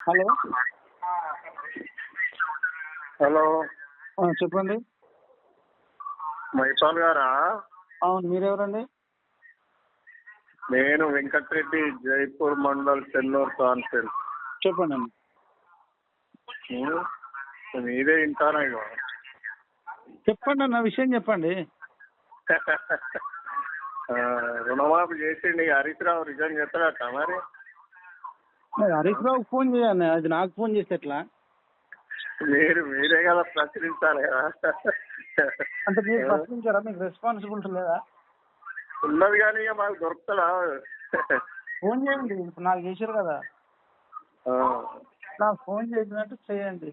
Hello. Hello. చెప్పండి. మైపాల్ గారా? అవును మీరెవరండి? నేను వెంకటరెడ్డి జైపూర్ మండల్ చెన్నూరు కాన్ఫరెన్స్ చెప్పండి అండి మీదే వింటానా ఇక చెప్పండి అన్న విషయం చెప్పండి. రుణమాఫీ చేసిండి హరీష్ రావు రిజైన్ చేస్తాడట మరి? హరీష్ రావుకి ఫోన్ చేయాలి అది నాకు ఫోన్ చేస్తే ఎట్లా? మీరు మీరే కదా ప్రచురించాలి కదా. అంటే మీరు ప్రశ్నించారా? మీకు రెస్పాన్సిబిలిటీ లేదా? ఉన్నది కానీ ఇక మాకు దొరుకుతాడా ఫోన్ చేయండి ఇప్పుడు నాకు చేశారు కదా. నాకు ఫోన్ చేసినట్టు చేయండి.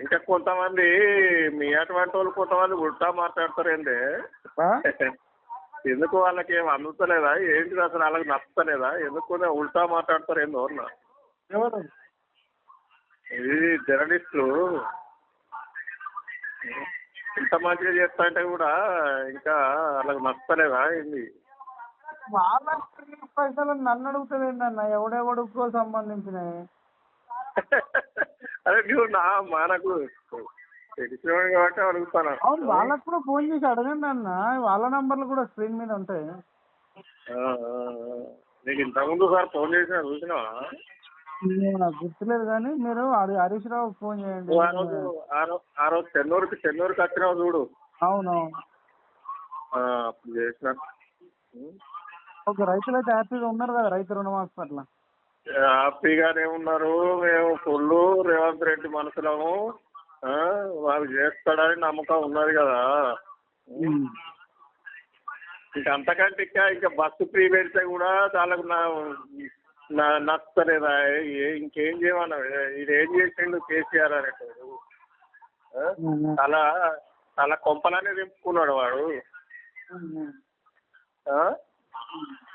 ఇంకా కొంతమంది మీ అటువంటి వాళ్ళు కొంతమంది ఉల్టా మాట్లాడతారేంటి ఆ? ఎందుకు వాళ్ళకి ఏం అందుతలేదా? ఏంటి అసలు వాళ్ళకి నచ్చలేదా? ఎందుకు ఉల్టా మాట్లాడతారు ఏందో అన్న. ఇది జర్నలిస్టులు ఇంత మంచిగా చేస్తా అంటే కూడా ఇంకా వాళ్ళకి నచ్చలేదా ఏంది? వాళ్ళ పైసలు నన్ను అడుగుతుంది అన్న ఎవడెవడుకో సంబంధించినవి? అదే నువ్వు నా మనకు తెలిసిన కాబట్టి అడుగుతాను. అవును వాళ్ళకు కూడా ఫోన్ చేసి అడగండి అన్న. వాళ్ళ నంబర్లు కూడా స్క్రీన్ మీద ఉంటాయి. నీకు ఇంతకుముందు సార్ ఫోన్ చేసిన చూసినావా? ఏమో నాకు గుర్తులేదు కానీ మీరు హరి- హరీష్ రావు ఫోన్ చేయండి. ఆ రోజు ఆ రోజు ఆ రోజు చెన్నూరుకి చెన్నూరుకి వచ్చినావు చూడు. అవునవును ఆ, అప్పుడు చేసిన. ఓకే రైతులు అయితే హ్యాపీగా ఉన్నారు కదా రైతు రుణమాఫీ పట్ల. హ్యాపీగానే ఉన్నారు. మేము ఫుల్ రేవంత్ రెడ్డి మనసులము. ఆ, వాళ్ళు చేస్తాడని నమ్మకం ఉన్నది కదా. ఇంకా అంతకంటే ఇంకా ఇంకా బస్సు ఫ్రీ పెడితే కూడా వాళ్ళకు నా నచ్చలేదా? ఇంకేం చేయమన్నా? ఇది ఏం చేసిండు కేసీఆర్ అనేటోడు? అలా అలా కొంపలనే దింపుకున్నాడు వాడు. ఆ?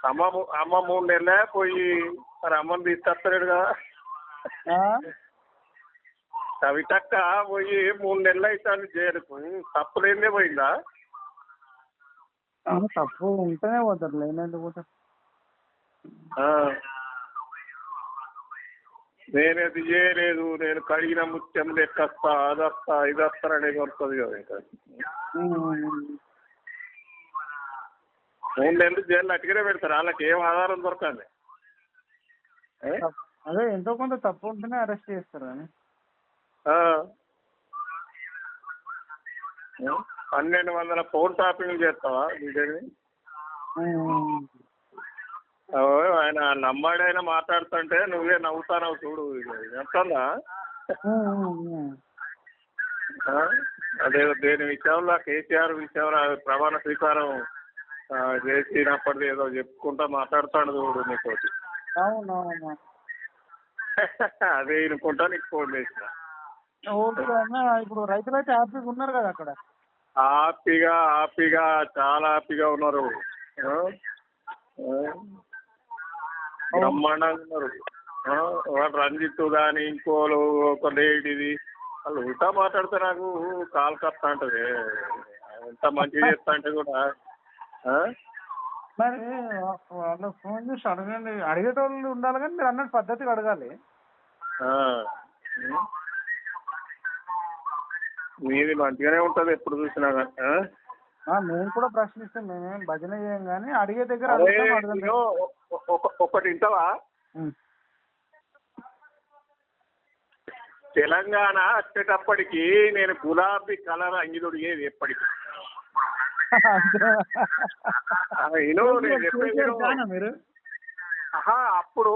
అమ్మ అమ్మ మూడు నెలలే పోయి మరి అమ్మని తీసుకొస్తలేడు కదా? కవితక్క పోయి మూడు నెలలు అవుతాను జైలుకు తప్పులేదే పోయిందా తప్పు ఉంటేనే పోతారు లేనందుకు పోతారు ఆ. నేను అది చేయలేదు నేను కడిగిన ముత్యం లెక్కస్తా అదస్తా ఇదస్తా అనేది వస్తుంది కదా ఇంకా మూడు నెలలు జైలు అట్టుగానే పెడతారు వాళ్ళకి ఏం ఆధారం? తప్పు- అదే ఎంతో కొంత తప్పు ఉంటేనే అరెస్ట్ చేస్తారు. ఏ? పన్నెండు వందల ఫోన్ టాపింగ్ చేస్తావా ఓ, ఆయన నమ్మాడైనా మాట్లాడుతుంటే నువ్వే నవ్వుతానవు చూడు ఎంతన్నా అదే దేని విషయంలో? కేసీఆర్ విషయంలో ప్రమాణ స్వీకారం చేసినప్పటిది ఏదో చెప్పుకుంటా మాట్లాడుతాడు చూడు అవునవును. అదే వినుకుంటా నీకు ఫోన్ చేసిన. ఓకే అన్న ఇప్పుడు రైతులు అయితే హ్యాపీగా ఉన్నారు కదా అక్కడ హ్యాపీగా హ్యాపీగా చాలా హ్యాపీగా ఉన్నారు? బ్రహ్మాండంగా ఉన్నారు? వాడు రంజిత్ కానీ ఇంకోలు ఒక లేడీది వాళ్ళు ఉల్టా మాట్లాడితే నాకు కాల్ కత్తా అంటది ఎంత మంచిగా చేస్తా అంటే కూడా? మరి వాళ్ళు ఫోన్ చేసి అడగండి అడిగేటోళ్ళు ఉండాలి కానీ మీరు అన్నట్టు పద్ధతిగా అడగాలి. మీది మంచిగానే ఉంటది ఎప్పుడు చూసినా కానీ, మేము కూడా ప్రశ్నిస్తాం మేమేం భజన చేయం కానీ అడిగే దగ్గర ఒకటి ఇంటవా. తెలంగాణ వచ్చేటప్పటికి నేను గులాబీ కలర్ ఎప్పటికి. చెప్పేది విను. ఫ్యానా మీరు? అప్పుడు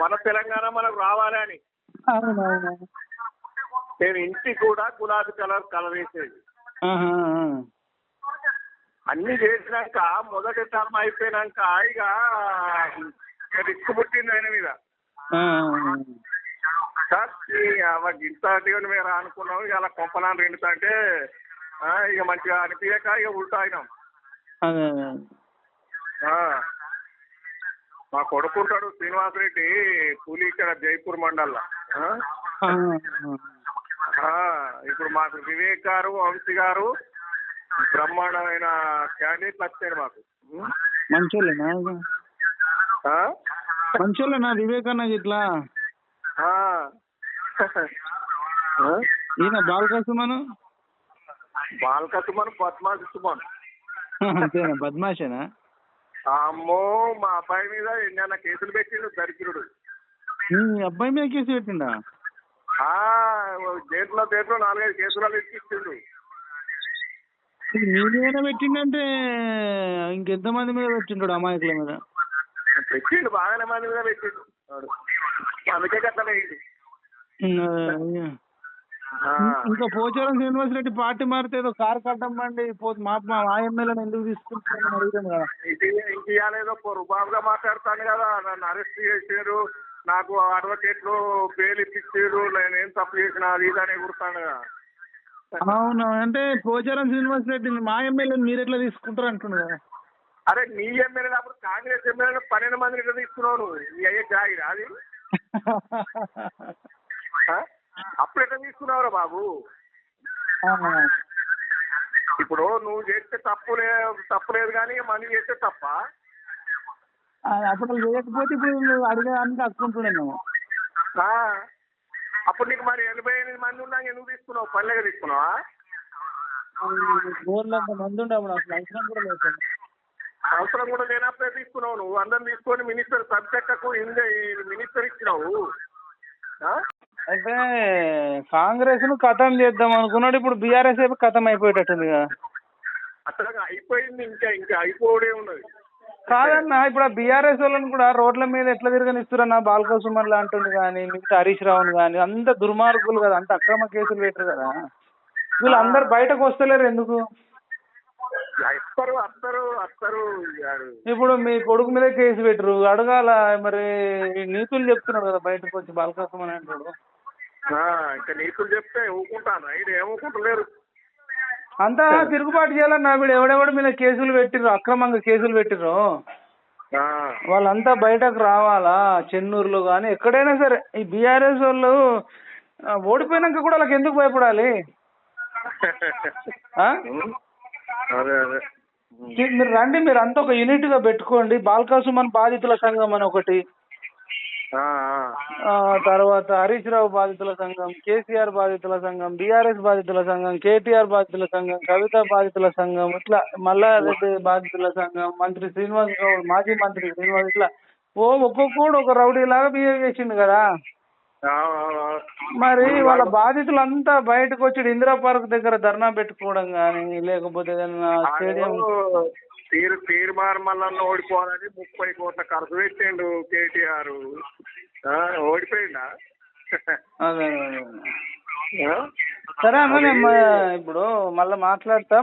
మన తెలంగాణ మనకు రావాలి అని. అవునవును. నేను ఇంటికి కూడా గులాబీ కలర్ కలర్ వేసేది. అన్ని చేసినాక మొదటి టర్మ్ అయిపోయినాక ఇక రిస్క్ పుట్టింది ఆయన మీద. సార్ ఇంత మీద అనుకున్నాం ఇక అలా కొంపలాన్ని రెండుతా అంటే ఆ, ఇక మంచిగా అనిపించక ఇక ఉల్టా అయినాం. అదే ఆ. మా కొడుకుంటాడు శ్రీనివాసరెడ్డి పులి ఇక్కడ జైపూర్ మండల్లో. ఇప్పుడు మాకు వివేక్ గారు వంశీ గారు బ్రహ్మాండమైన క్యాండిడేట్లు వచ్చారు మాకు. మంచోళ్ళేనా? మంచోళ్ళేనా? వివేకన్న ఇట్లా? ఆ. ఆ? ఈయన బాలకా సుమను బాలక సుమన్ పద్మాసి సుమన్. అంతేనా? బద్మాషేనా అమ్మో మా అబ్బాయి మీద ఎన్న కేసులు పెట్టిండు దరిద్రుడు. మీ అబ్బాయి మీద కేసు పెట్టిండా? ఆ దేంట్లో దేంట్లో నాలుగైదు కేసులు ఎక్కిస్తుండు ఇది మీ మీద పెట్టిండంటే ఇంకెంతమంది మీద పెట్టిండు అమాయకుల మీద? పెట్టిండు బాగానే మంది మీద పెట్టిండు. అందుకే ఆ. ఇంకా పోచారం శ్రీనివాస్ రెడ్డి పార్టీ మారితే ఏదో కారు కట్టం బండి పో- మా మా ఎమ్మెల్యేని ఎందుకు తీసుకుంటారని అడిగాను కదా. ఇంక ఇంక ఇవాళేదో రుబాబుగా మాట్లాడుతాను కదా నన్ను అరెస్ట్ చేసారు నాకు అడ్వకేట్లు బెయిల్ ఇప్పించారు నేను ఏం తప్పు చేసిన అది అని ఎగురుతాను కదా. అవును అంటే పోచారం శ్రీనివాస్ రెడ్డి మా ఎమ్మెల్యేని మీరు ఎట్లా తీసుకుంటారు అంటున్నారు అరే నీ ఎమ్మెల్యే అప్పుడు కాంగ్రెస్ ఎమ్మెల్యే పన్నెండు మందిని ఎట్లా తీసుకున్నావు నువ్వు? నీ అయ్యే జాగిరా అది? అప్పుడు ఎట్లా తీసుకున్నావురా బాబు? ఇప్పుడు నువ్వు చేస్తే తప్పు లేదు తప్పు లేదు కానీ మంది చేస్తే తప్ప? వాళ్ళు చేయకపోతే ఇప్పుడు నువ్వు అడిగేదానికి హక్కుంటున్నాను ఆ? అప్పుడు నీకు మరి ఎనభై ఎనిమిది మంది ఉన్నాక ఎందుకు తీసుకున్నావు? పల్లెగా తీసుకున్నావా? అంత మంది ఉండే అప్పుడు అసలు అవసరం కూడా లేదు. అవసరం కూడా లేనప్పుడే తీసుకున్నావు నువ్వు. అందరం తీసుకొని మినిస్టర్ సబ్జెక్టకు మినిస్టర్ ఇచ్చినావు? అయితే కాంగ్రెస్ను ఖతం చేద్దాం అనుకున్నాడు. ఇప్పుడు బీఆర్ఎస్ ఖతం అయిపోయేటట్టుంది కదా. అసలు అయిపోయింది ఇంకా ఇంకా అయిపోవడే ఉన్నది. కాదన్న ఇప్పుడు ఆ బీఆర్ఎస్ వాళ్ళని కూడా రోడ్ల మీద ఎట్లా తిరగనిస్తున్నా బాల్క సుమన్ అంటుంది కానీ మిగతా హరీష్ రావుని కానీ అంత దుర్మార్గులు కదా అంత అక్రమ కేసులు పెట్టరు కదా. వీళ్ళందరూ బయటకు వస్తలేరు ఎందుకు? ఇప్పుడు మీ కొడుకు మీద కేసు పెట్టరు అడగాల మరి నీతులు చెప్తున్నాడు కదా బయటకు వచ్చి బాల్క సుమన్ అంటాడు ఇంకా నీతులు చెప్తే ఊకుంటాను ఇది ఏమూకుంటలేరు అంతా తిరుగుబాటు చేయాలన్నా వీడు ఎవడెవడి మీద కేసులు పెట్టిర్రు అక్రమంగా కేసులు పెట్టిర్రు. వాళ్ళంతా బయటకు రావాలా? చెన్నూరులో కానీ ఎక్కడైనా సరే. ఈ బీఆర్ఎస్ వాళ్ళు ఓడిపోయినాక కూడా వాళ్ళకి ఎందుకు భయపడాలి? మీరు రండి మీరు అంతా ఒక యూనిట్గా పెట్టుకోండి. బాల్కా సుమన్ బాధితుల సంఘం అని ఒకటి తర్వాత హరీష్ రావు బాధితుల సంఘం కేసీఆర్ బాధితుల సంఘం బీఆర్ఎస్ బాధితుల సంఘం కేటీఆర్ బాధితుల సంఘం కవిత బాధితుల సంఘం ఇట్లా మల్లారెడ్డి బాధితుల సంఘం మంత్రి శ్రీనివాస్ గౌడ్ మాజీ మంత్రి శ్రీనివాస్ ఇట్లా ఓ ఒక్కొక్కడు ఒక రౌడీ లాగా బిహేవ్ చేసిండు కదా. మరి వాళ్ళ బాధితులంతా బయటకు వచ్చి ఇందిరా పార్క్ దగ్గర ధర్నా పెట్టుకోవడం కానీ లేకపోతే ఏదైనా స్టేడియం ఆడు తీరు తీర్మార్ మల్లన్న ఓడిపోవాలని ముప్పై కోట్ల ఖర్చు పెట్టిండు కేటీఆర్. ఓడిపోయిందా? సరే అన్న నేను ఇప్పుడు మళ్ళీ మాట్లాడతా.